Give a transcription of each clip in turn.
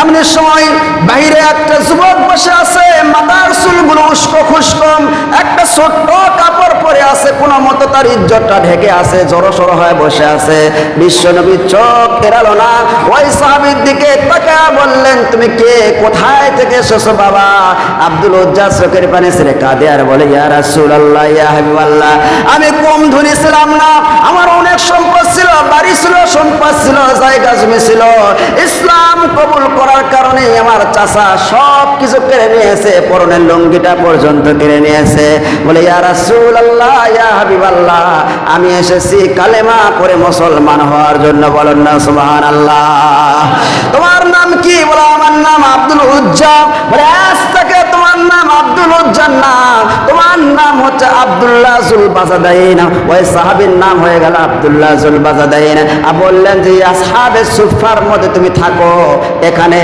এমনি সময় বাইরে একটা যুবক বসে আছে মাথার চুলগুলো উস্কো খুস্কম একটা ছোট্ট কাপড় পরে আছে, কোনো মতো তার ইজ্জতটা ঢেকে আছে জড়ো সড়ো হয়ে বসে আছে। বিশ্বনবী চোখ এড়ালো না। ওই সাহাবির দিকে তাকা বললেন, তুমি কে? কোথায় থেকে এসেছ বাবা? আব্দুল উজ্জা চোখের পানি ছেড়ে কাঁদে আর বলে, ইয়া রাসূলুল্লাহ, ইয়া হাবিবাল্লাহ, আমি কম ধনী ছিলাম না। আমার অনেক সম্পদ ছিল, বাড়ি ছিল, সম্পদ ছিল, জায়গা জমি ছিল। ইসলাম কবুল করার কারণে আমার চাচা সব কিছু কেড়ে নিয়েছে, পরনের লুঙ্গিটা পর্যন্ত কেড়ে নিয়েছে। বলে, ইয়া রাসূলুল্লাহ, ইয়া হাবিব আল্লাহ আমি এসেছি কালেমা করে মুসলমান হওয়ার জন্য, বলেন না, সুবহানাল্লাহ। তোমার নাম কি? বলে, আমার নাম আব্দুল উজ্জা। বলে নাম হচ্ছে আব্দুল্লাহ জুল বাজাদাইন ওই সাহাবীর নাম হয়ে গেল আব্দুল্লাহ জুল বাজাদাইন আর বললেন যে আসহাবে সুফার মধ্যে তুমি থাকো। এখানে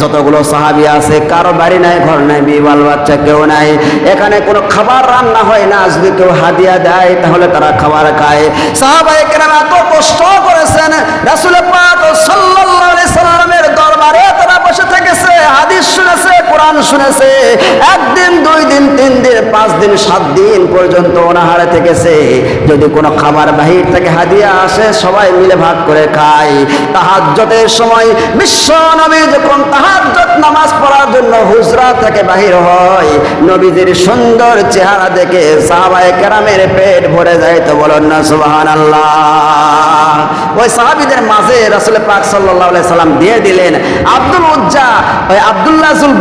যতগুলো সাহাবি আছে, কারও বাড়ি নাই, ঘর নাই, বিবাল বাচ্চা কেউ নাই। এখানে কোনো খাবার রান্না হয় না। যদি কেউ হাদিয়া দেয়, তাহলে তারা খাবার খায়। সাহাবায়ে কেরাম এত কষ্ট করেছেন রাসূল শুনেছে, একদিন, দুই দিন, তিন দিন, পাঁচ দিন, সাত দিন পর্যন্ত অনাহারে থেকেছে। যদি কোনো খাবার বাহির থেকে হাদিয়া আসে, সবাই মিলে ভাগ করে খায়। তাহাজ্জতের সময় বিশ্ব নবী যখন তাহাজ্জত নামাজ পড়ার জন্য হুজরা থেকে বাহির হয় নবীদের সুন্দর চেহারা দেখে সাহাবায়ে কেরামের পেট ভরে যায় তো বলেন না, সুবহানাল্লাহ। ওই সাহাবীদের মাঝে রাসূল পাক আলাইহি সাল্লাম দিয়ে দিলেন, আব্দুল উজ্জা, ওই আব্দুল্লাহ জুল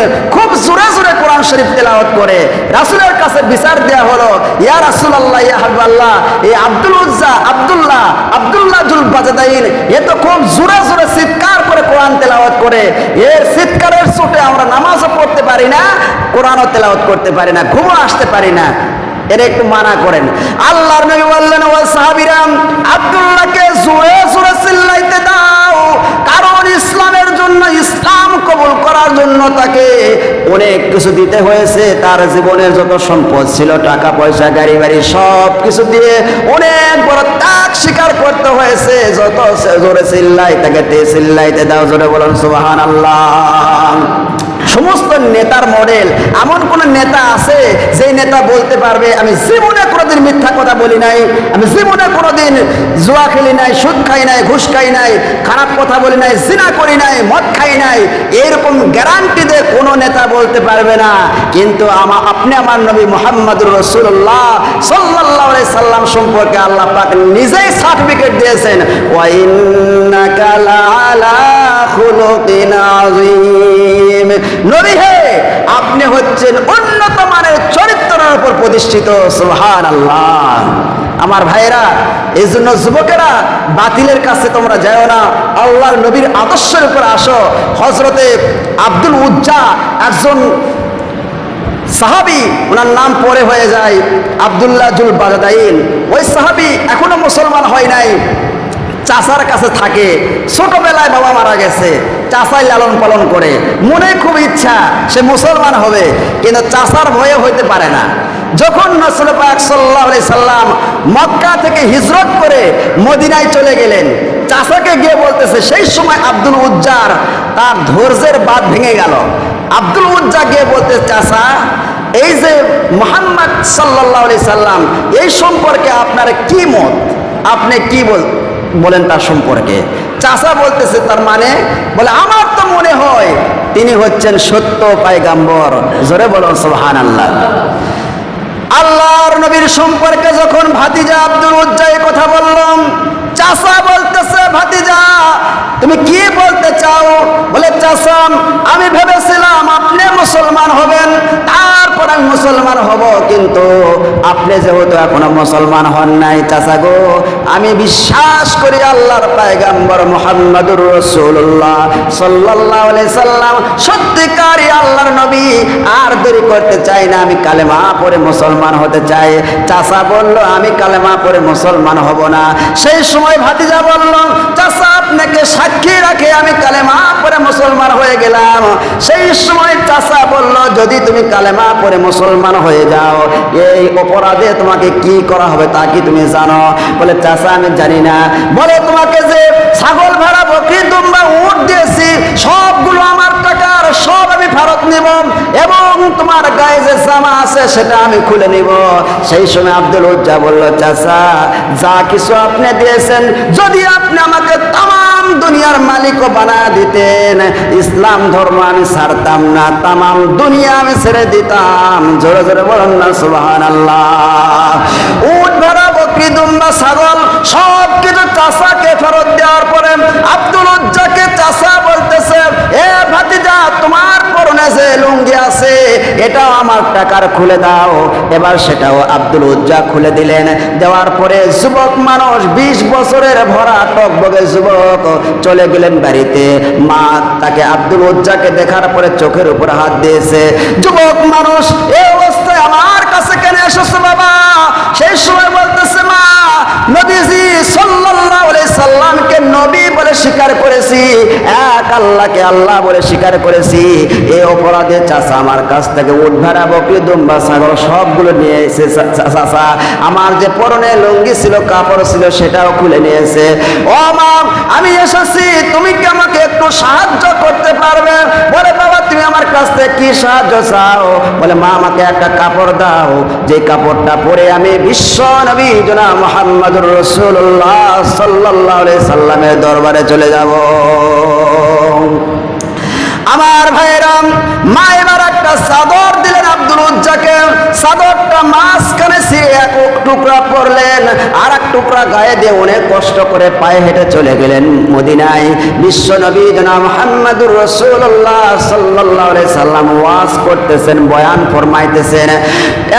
বাজাদাইন খুব জোরে জোরে কোরআন শরীফ তেলাওয়াত করে। রাসূলের কাছে বিচার দেয়া হলো, ইয়া রাসূলুল্লাহ, ইয়া হাবিবাল্লাহ, এই Abdul Uzza, Abdullah Abdullah Zul Bajadain এ তো খুব জোরে জোরে চিৎকার করে কোরআন তেলাওয়াত করে। এর চিৎকারের চোটে আমরা নামাজও পড়তে পারি না, কোরআনও তেলাওয়াত করতে পারি না, ঘুমও আসতে পারি না। এর একটু মানা করেন। আল্লাহর নবী বললেন, ও সাহাবীরাম, আব্দুল্লাহকে জোরে জোরে চিল্লাইতে দাও। জন্য ইসলাম কবুল করার জন্য তাকে অনেক কিছু দিতে হয়েছে। তার জীবনের যত সম্পদ ছিল, টাকা পয়সা, গাড়ি বাড়ি, সব কিছু দিয়ে অনেক বড় ত্যাগ স্বীকার করতে হয়েছে। যত জোরে চিল্লাই তাকে চিল্লাইতে দাও, জোরে বলুন, সুবহানাল্লাহ। সমস্ত নেতার মডেল, এমন কোন নেতা আছে যে নেতা বলতে পারবে, আমি জীবনে কোনোদিন মিথ্যা কথা বলি নাই, আমি জীবনে কোনোদিন জুয়া খেলি নাই, সুদ খাই নাই, ঘুষ খাই নাই, খারাপ কথা বলি নাই, জিনা করি নাই, মদ খাই নাই। এরকম গ্যারান্টি দিয়ে কোনো নেতা বলতে পারবে না। কিন্তু আমার আপনি আমার নবী মোহাম্মদুর রসুল্লাহ সাল্লাহ সাল্লাম সম্পর্কে আল্লাহ পাক নিজেই সার্টিফিকেট দিয়েছেন। নবী হে, আপনি হচ্ছেন উন্নত মানের চরিত্রের উপর প্রতিষ্ঠিত। সুহান আল্লাহ আমার ভাইরা এই জন্য যুবকেরা, বাতিলের কাছে তোমরা যাও না। আল্লাহর নবীর আদর্শের উপর আসো। হজরতে আব্দুল উজ্জা একজন সাহাবি, ওনার নাম পরে হয়ে যায় আবদুল্লাহ জুল বাজাদাইন ওই সাহাবি এখনও মুসলমান হয় নাই। চাষার কাছে থাকে। ছোটবেলায় বাবা মারা গেছে। চাষাই লালন পালন করে। মনে খুব ইচ্ছা সে মুসলমান হবে, কিন্তু চাষার ভয়ে হইতে পারে না। যখন সাল্লাম মক্কা থেকে হিজরত করে মদিনায় চলে গেলেন চাষাকে গিয়ে বলতেছে, সেই সময় আব্দুল উজ্জার তার ধৈর্যের বাদ ভেঙে গেল। আব্দুল উজ্জা গিয়ে বলতে চাষা এই যে মোহাম্মদ সাল্লাহ সাল্লাম, এই সম্পর্কে আপনার কি মত? আপনি কি বল, বলেন তার সম্পর্কে। চাষা বলতেছে, তার মানে? বলে, আমার তো মনে হয় তিনি হচ্ছেন সত্য পায়গাম্বর। জোরে বলো সোহান আল্লাহ আল্লাহর নবীর সম্পর্কে যখন ভাতিজা আব্দুল উজ্জাই কথা বললাম চাষা বলতেছে, ভাতিজা, তুমি কি বলতে চাও? বলে চাষাম আমি ভেবেছিলাম আপনি মুসলমান হবেন, তারপর আমি মুসলমান হব, কিন্তু আপনি যেহেতু এখনও মুসলমান হন নাই চাষা গো আমি বিশ্বাস করি আল্লাহর পায়গাম্বর মোহাম্মদুর রসুল্লাহ সাল্লাহ সাল্লাম। সত্যিকারই আল্লাহর নবী। আর দেরি করতে চাই না, আমি কালেমা পরে মুসলমান হতে চাই। চাষা বলল, আমি কালেমা পরে মুসলমান হব না। সেই সময় ভাতিজা বলল চাষা আপনাকে সাক্ষী রাখে, আমি কালেমা পরে মুসলমান হয়ে গেলাম। সেই সময় চাষা বলল, যদি তুমি কালেমা পরে মুসলমান হয়ে যাও, এই অপরাধে তোমাকে কি করা হবে তা কি তুমি জানো? বলে চাষা আমি জানি না। বলে, তোমাকে যে ছাগল ভাড়া, বকরি তোমরা উঠ দিয়েছি, সবগুলো আমার টাকার, সব আমি ফেরত নিব এবং তোমার গায়ে যে জামা আছে সেটা আমি খুলে নিব। সেই সময় আব্দুল উজ্জা বলল চাষা যা কিছু আপনি দিয়েছেন, যদি আপনি আমাকে তামা দুনিয়ার মালিকও বানা দিতেন। ইসলাম ধর্ম আমি ছাড়তাম না তাম দুনিয়া আমি ছেড়ে দিতাম। জোরে জোরে বলেন না সুবাহান আল্লাহ উঠ ভরা, বকরি, দুম্বা, ছাগল সব কিছু চাষাকে ফেরত দেওয়ার পরে আব্দুল উজ্জাকে চাষা বলতেছে, এ ভাতিজা পরনে যে লুঙ্গি আছে, এটাও আমার টাকার খুলে দাও। এবার সেটাও আব্দুল উজ্জা খুলে দিলেন। দেওয়ার পরে যুবক মানুষ, বিশ বছরের ভরা টকবগে যুবক চলে গেলেন বাড়িতে। মা তাকে আব্দুল উজ্জাকে দেখার পরে চোখের উপর হাত দিয়েছে। যুবক মানুষ এই অবস্থায় আমার কাছে কেন এসেছে বাবা? সেই সময় বলতেছে, মা, নবীজি সাল্লামকে নবী বলে স্বীকার করেছি, এক আল্লাহকে আল্লাহ বলে স্বীকার করেছি। এই অপরাধে চাচা আমার কাছ থেকে উঠ বকরি দুম্বা ছাগল সবগুলো নিয়ে এসে চা- চা- আমার যে পরনে লুঙ্গি ছিল, কাপড় ছিল, সেটাও খুলে নিয়েছে ও মা, আমি এসেছি, তুমি কি আমাকে একটু সাহায্য করতে পারবে? বলে, বাবা, তুমি আমার কাছ থেকে কি সাহায্য চাও? বলে, মা, আমাকে একটা কাপড় দাও। যে কাপড়টা পরে আমি বিশ্ব নবী জনা মোহাম্মদুর রসুল্লাহ সাল্লাহ সাল্লামের দরবারে চলে যাব। আমার ভাইরাম মা এবার একটা চাদর দিলেন নবী বয়ান ফরমাইতেছেন।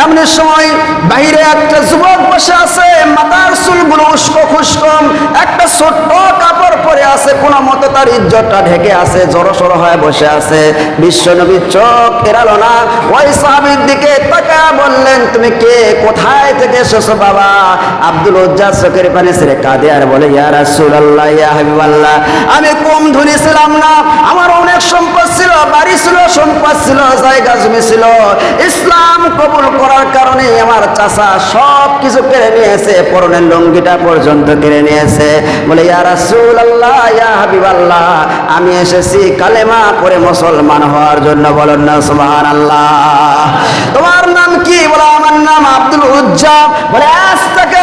এমনি সময় বাইরে একটা যুবক বসে আছে মাথার চুলগুলো উস্কো খুস্কম একটা ছোট্ট কাপড় পরে আছে, কোনো মতো তার ইজ্জতটা ঢেকে আছে জড়ো সড়ো হয়ে বসে আছে। বিশ্ব বিশ্বনবীর চোখ এড়ালো না সাহাবির দিকে তাকা বললেন, তুমি কে? কোথায় থেকে এসেছ বাবা? আব্দুল উজ্জাজ চোখের পানি ছেড়ে কাঁদে আর বলে, ইয়া রাসূলুল্লাহ, ইয়া হাবিবাল্লাহ, আমি কম ধনী ছিলাম না। আমার অনেক সম্পদ ছিল, বাড়ি ছিল, সম্পদ ছিল, জায়গা জমি ছিল। ইসলাম কবুল করার কারণে আমার চাচা সব কিছু কেড়ে নিয়েছে, পরনের লুঙ্গিটা পর্যন্ত কেড়ে নিয়েছে। বলে, ইয়া রাসূলুল্লাহ, ইয়া হাবিবাল্লাহ, আমি এসেছি কালেমা পড়ে মুসলমান হওয়ার জন্য, বলেন না, সুবহানাল্লাহ। তোমার নাম কি? বলে আমার নাম আব্দুল উজ্জা। বলে আজ থেকে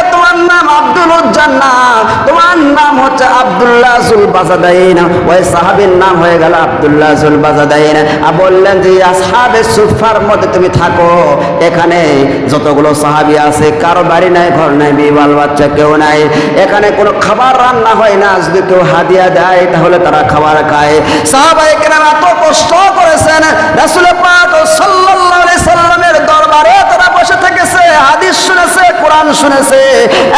তোমার নাম হচ্ছে আব্দুল্লাহ জুল বাজাদাইন ওই সাহাবীর নাম হয়ে গেল আব্দুল্লাহ জুল বাজাদাইন আর বললেন যে আসহাবে সুফার মধ্যে তুমি থাকো। এখানে যতগুলো সাহাবী আছে, কারও বাড়ি নাই, ঘর নাই, বিবাল বাচ্চা কেউ নাই। এখানে কোনো খাবার রান্না হয় না। যদি কেউ হাদিয়া দেয়, তাহলে তারা খাবার খায়। সাহাবাই কেরাম এত কষ্ট করেছেন। রাসূল পাক সাল্লাল্লাহু আলাইহি সাল্লামের দরবারে তারা বসে থেকেছে, হাদিস শুনেছে, কোরআন শুনেছে।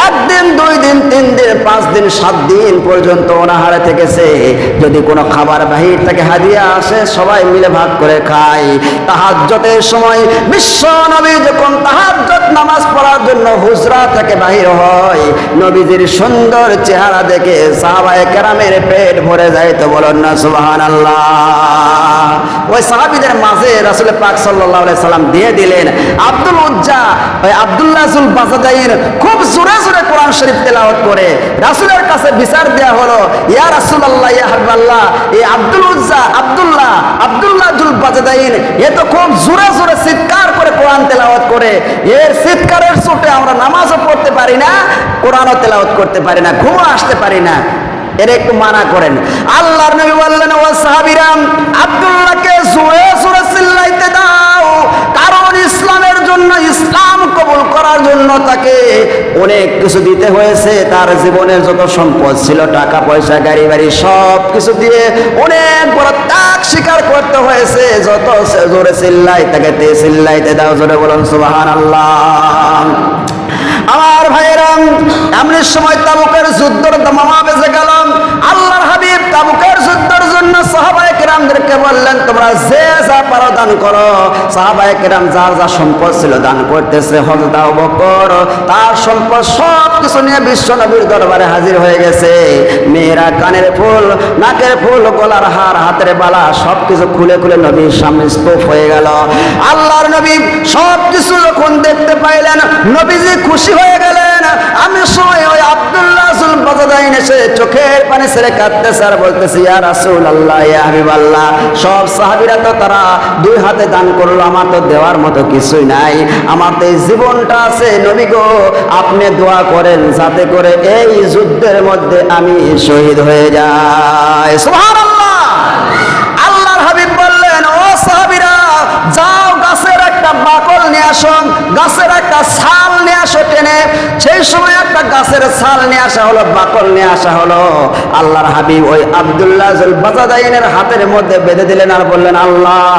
একদিন, দুই দিন, তিন দিন, পাঁচ দিন, সাত দিন পর্যন্ত অনাহারে থেকেছে। যদি কোনো খাবার বাহির থেকে হাদিয়া আসে, সবাই মিলে ভাগ করে খায়। তাহাজ্জতের সময় বিশ্ব নবী যখন পড়ার জন্য হুজরা থেকে বাহির হয়। নবীজির সুন্দর চেহারা দেখে সাহাবায়ে কেরামের পেট ভরে যায় তো বলেন না সুবহান ওই সাহাবিদের মাঝে রাসুল পাক আলাইহি সাল্লাম দিয়ে দিলেন, আব্দুল উজ্জা, ওই আব্দুল্লাহ জুল বাজাদাইন খুব জোরে জোরে কোরআন শরীফ তেলাওয়াত করে। রাসূলের কাছে বিচার দেয়া হলো, ইয়া রাসূলুল্লাহ, ইয়া হাবিবাল্লাহ, এই Abdul Uzza, Abdullah Abdullah Zul Bajadain, এ তো খুব জোরে জোরে চিৎকার করে কোরআন তেলাওয়াত করে। এর চিৎকারের চোটে আমরা নামাজও পড়তে পারি না, কোরআনও তেলাওত করতে পারি না, ঘুমও আসতে পারি না। এর একটু মানা করেন। আল্লাহর নবী বললেন, ও সাহাবিরাম, আব্দুল্লাহকে জোরে জোরে চিল্লাইতে দাও। ইসলাম কবুল করার জন্য তাকে অনেক কিছু দিতে হয়েছে। তার জীবনের যত সম্পদ ছিল, টাকা পয়সা, গাড়ি বাড়ি, সব কিছু দিয়ে অনেক বড় ত্যাগ স্বীকার করতে হয়েছে। যত জোরে চিল্লাই তাকে তে চিল্লাইতে দাও, জোরে বলুন, সুবহানাল্লাহ। আমার ভাইরাম এমনি সময় তাবুকের যুদ্ধর দামামা বেজে গেলাম আল্লাহর হাবিব তাবুকের যুদ্ধর জন্য সাহাবায়ে কেরামদেরকে বললেন, তোমরা যে যা পারো দান করো। সাহাবায়ে কেরাম যার যা সম্পদ ছিল দান করতেছে, হযরত আবু বকর, তার সম্পদ সব কিছু নিয়ে বিশ্ব নবীর দরবারে হাজির হয়ে গেছে। মেয়েরা কানের ফুল, নাকের ফুল, গলার হার, হাতের বালা সব কিছু খুলে খুলে নবীর সামনে স্তূপ হয়ে গেল। আল্লাহর নবী সব কিছু যখন দেখতে পাইলেন, নবীজি খুশি হয়ে গেলেন। আমি সময় ওই বাজাদাইন এসে চোখের পানি ছেড়ে ইয়া রাসূল আল্লাহ ইয়া হাবিব আল্লাহ সব সাহাবীরা তো তারা দুই হাতে দান করল, আমার তো দেওয়ার মতো কিছুই নাই। আমার তো এই জীবনটা আছে, নবী গো, আপনি দোয়া করেন যাতে করে এই যুদ্ধের মধ্যে আমি শহীদ হয়ে যাই। সুবহানাল্লাহ আল্লাহর হাবিব বললেন ও সাহাবীরা যাও গাছের একটা বাকল নিয়ে গাছের একটা ছাল নিয়ে আসো টেনে। সেই সময় একটা গাছের ছাল নিয়ে আসা হলো, বাকল নিয়ে আসা হলো। আল্লাহর হাবিব ওই আব্দুল্লাহ জুল বাজাদাইনের হাতের মধ্যে বেঁধে দিলেন আর বললেন, আল্লাহ,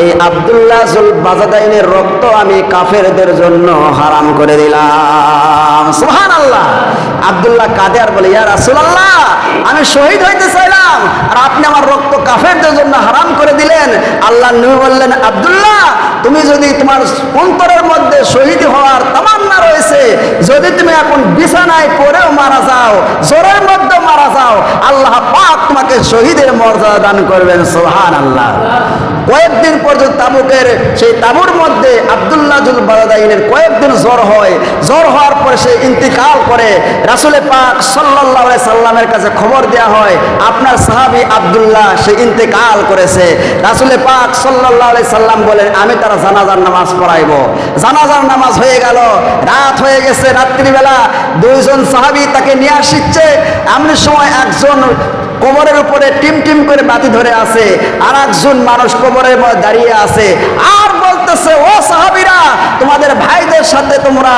এই আব্দুল্লাহ জুল বাজাদাইনের রক্ত আমি কাফেরদের জন্য হারাম করে দিলাম। সুহান আল্লাহ আব্দুল্লাহ কাদে আর বলে, ইয়া রাসূলুল্লাহ, আমি শহীদ হইতে চাইলাম, আর আপনি আমার রক্ত কাফেরদের জন্য হারাম করে দিলেন। আল্লাহ নবী বললেন, আব্দুল্লাহ তুমি যদি তোমার অন্তরের মধ্যে শহীদ হওয়ার তামান্না রয়েছে, যদি তুমি এখন বিছানায় পড়েও মারা যাও জোরের মধ্যে মারা যাও, আল্লাহ পাক তোমাকে শহীদের মর্যাদা দান করবেন সোহান আল্লাহ কয়েকদিন পর্যন্ত তাবুকের সেই তাবুর মধ্যে আবদুল্লাহ কয়েকদিন জ্বর হয়। জ্বর হওয়ার পর সে ইন্তিকাল করে রাসুলে পাক সাল্লাহ সাল্লামের কাছে খবর দেওয়া হয়, আপনার সাহাবি আব্দুল্লাহ সে ইন্তেকাল করেছে। রাসুলে পাক সাল্লাহ সাল্লাম বলেন, আমি তারা জানাজার নামাজ পড়াইব। জানাজার নামাজ হয়ে গেল, রাত হয়ে গেছে, রাত্রিবেলা দুইজন সাহাবি তাকে নিয়ে আসিচ্ছে। এমন সময় একজন কোমরের উপরে টিম টিম করে বাতি ধরে আছে আর একজন মানুষ কোমরের দাঁড়িয়ে আছে। আর বলতেছে, ও সাহাবিরা, তোমাদের ভাইদের সাথে তোমরা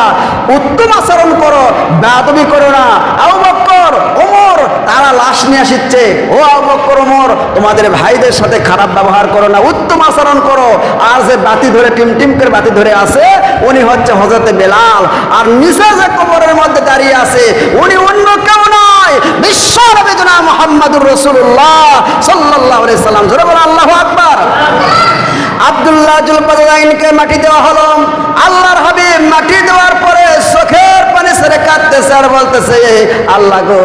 উত্তম আচরণ করো, বেয়াদবি করো না। আবু বক্কর, ওমর, তারা লাশ নিয়ে আসিচ্ছে। ও আবু বক্কর, ওমর, তোমাদের ভাইদের সাথে খারাপ ব্যবহার করো না, উত্তম আচরণ করো। আর যে বাতি ধরে টিম টিম করে বাতি ধরে আছে, উনি হচ্ছে হজরতে বেলাল। আর নিচে যে কোমরের মধ্যে দাঁড়িয়ে আছে, উনি অন্য কেউ নয়, বিশ্ব জনাব মুহাম্মদুর রাসূলুল্লাহ সাল্লাল্লাহু আলাইহি সাল্লাম জোরে বলে আল্লাহু আকবার আব্দুল্লাহ জুলবাদাইনকে মাটি দেওয়া হলো। আল্লাহর হাবিব মাটি দেওয়ার পরে চোখের পানি ছেড়ে কাঁদতেছে আর বলতেছে আল্লাহ গো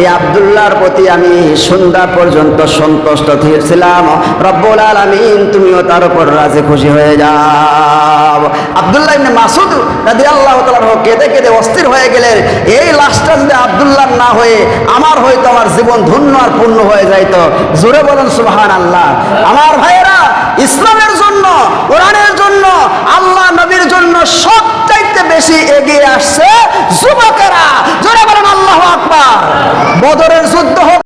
এই আব্দুল্লাহর প্রতি আমি সন্ধ্যা পর্যন্ত সন্তুষ্ট ছিলাম। রব্বুল আলামিন, তুমিও তার উপর রাজি খুশি হয়ে যাও। আব্দুল্লাহ ইবনে মাসুদ রাদিয়াল্লাহু তাআলা কেঁদে কেঁদে অস্থির হয়ে গেলেন এই লাশটা যদি আবদুল্লাহ না হয়ে, আমার হয়তো আমার জীবন ধন্য আর পূর্ণ হয়ে যাইতো। জোরে বলেন সুহান আল্লাহ আমার ভাইয়েরা, ইসলামের জন্য, কোরআনের জন্য, আল্লাহ নবীর জন্য সব চাইতে বেশি এগিয়ে আসছে যুবকেরা। জোরে বলেন, আল্লাহ আকবার। বদরের